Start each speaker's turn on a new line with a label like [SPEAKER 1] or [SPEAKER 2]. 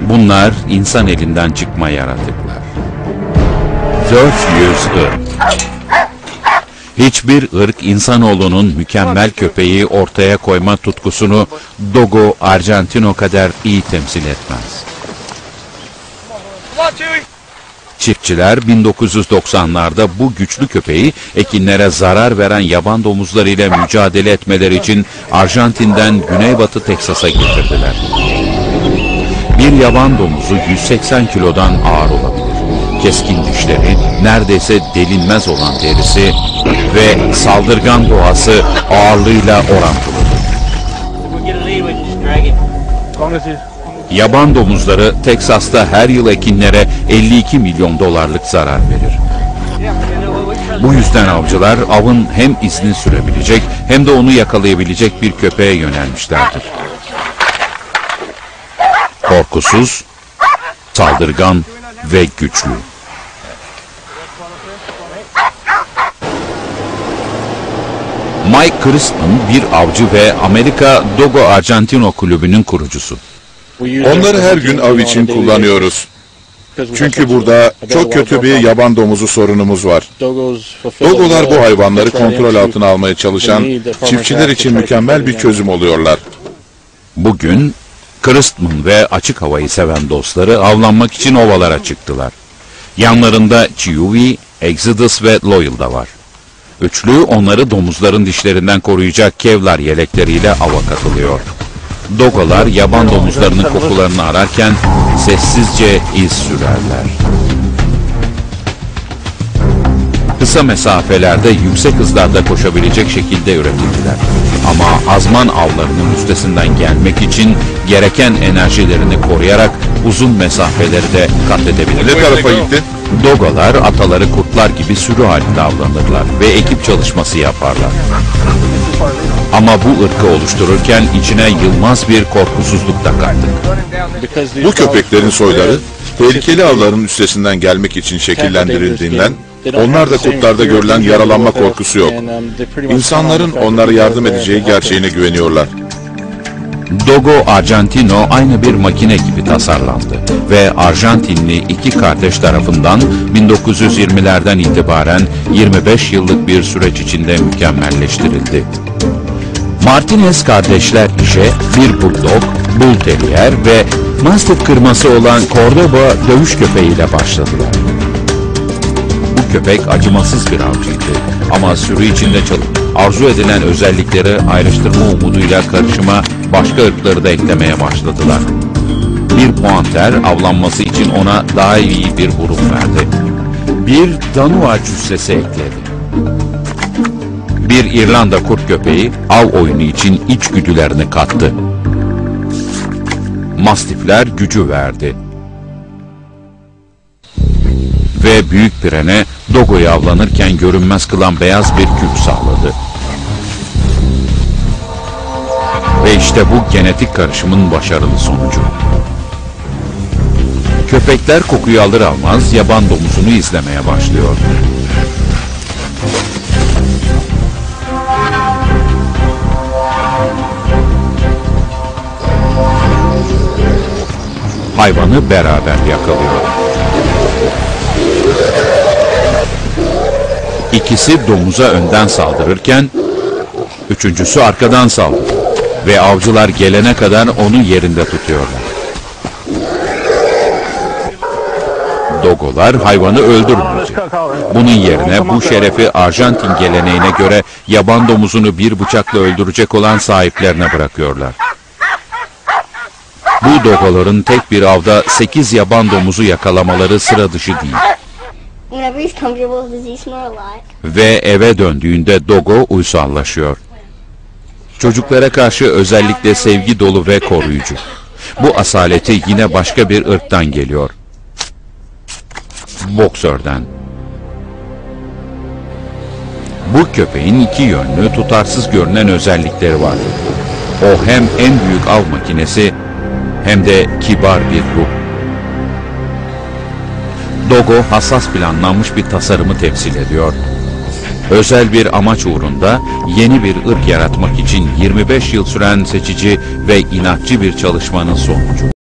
[SPEAKER 1] Bunlar insan elinden çıkma yaratıklar. 400 ırk. Hiçbir ırk insanoğlunun mükemmel köpeği ortaya koyma tutkusunu Dogo Argentino kadar iyi temsil etmez. Çiftçiler 1990'larda bu güçlü köpeği ekinlere zarar veren yaban domuzları ile mücadele etmeleri için Arjantin'den güneybatı Teksas'a getirdiler. Bir yaban domuzu 180 kilodan ağır olabilir. Keskin dişleri, neredeyse delinmez olan derisi ve saldırgan doğası ağırlığıyla orantılıdır. Yaban domuzları Teksas'ta her yıl ekinlere 52 milyon dolarlık zarar verir. Bu yüzden avcılar avın hem izni sürebilecek hem de onu yakalayabilecek bir köpeğe yönelmişlerdir. Korkusuz, saldırgan ve güçlü. Mike Crispin bir avcı ve Amerika Dogo Argentino kulübünün kurucusu.
[SPEAKER 2] Onları her gün av için kullanıyoruz. Çünkü burada çok kötü bir yaban domuzu sorunumuz var. Dogolar bu hayvanları kontrol altına almaya çalışan çiftçiler için mükemmel bir çözüm oluyorlar.
[SPEAKER 1] Bugün Christman ve açık havayı seven dostları avlanmak için ovalara çıktılar. Yanlarında Chewie, Exodus ve Loyal da var. Üçlü onları domuzların dişlerinden koruyacak kevlar yelekleriyle ava katılıyor. Dogolar yaban domuzlarının kokularını ararken sessizce iz sürerler. Kısa mesafelerde yüksek hızlarda koşabilecek şekilde üretildiler. Ama azman avlarının üstesinden gelmek için gereken enerjilerini koruyarak uzun mesafeleri de kat
[SPEAKER 2] Ne tarafa gitti?
[SPEAKER 1] Dogolar ataları kurtlar gibi sürü halinde avlanırlar ve ekip çalışması yaparlar. Ama bu ırkı oluştururken içine yılmaz bir korkusuzluk da kattık.
[SPEAKER 2] Bu köpeklerin soyları tehlikeli avların üstesinden gelmek için şekillendirildiğinden onlar da kurtlarda görülen yaralanma korkusu yok. İnsanların onlara yardım edeceği gerçeğine güveniyorlar.
[SPEAKER 1] Dogo Argentino aynı bir makine gibi tasarlandı ve Arjantinli iki kardeş tarafından 1920'lerden itibaren 25 yıllık bir süreç içinde mükemmelleştirildi. Martinez kardeşler işe bir bulldog, bull terrier ve mastiff kırması olan Cordoba dövüş köpeğiyle başladılar. Bu köpek acımasız bir avcıydı ama sürü içinde çalıp arzu edilen özellikleri ayrıştırma umuduyla karışıma başka ırkları da eklemeye başladılar. Bir puanter avlanması için ona daha iyi bir burun verdi. Bir Danua cüssesi ekledi. Bir İrlanda kurt köpeği av oyunu için içgüdülerini kattı. Mastifler gücü verdi. Ve büyük pirene Dogo'yu avlanırken görünmez kılan beyaz bir kürk sağladı. Ve işte bu genetik karışımın başarılı sonucu. Köpekler kokuyu alır almaz yaban domuzunu izlemeye başlıyor. Hayvanı beraber yakalıyor. İkisi domuza önden saldırırken üçüncüsü arkadan saldırıyor ve avcılar gelene kadar onu yerinde tutuyorlar. Dogolar hayvanı öldürmeyecek. Bunun yerine bu şerefi Arjantin geleneğine göre yaban domuzunu bir bıçakla öldürecek olan sahiplerine bırakıyorlar. Bu dogoların tek bir avda 8 yaban domuzu yakalamaları sıra dışı değil. Ve eve döndüğünde Dogo uysallaşıyor. Çocuklara karşı özellikle sevgi dolu ve koruyucu. Bu asaleti yine başka bir ırktan geliyor. Boksörden. Bu köpeğin iki yönlü, tutarsız görünen özellikleri var. O hem en büyük av makinesi hem de kibar bir ruh. Dogo hassas planlanmış bir tasarımı temsil ediyor. Özel bir amaç uğrunda yeni bir ırk yaratmak için 25 yıl süren seçici ve inatçı bir çalışmanın sonucu.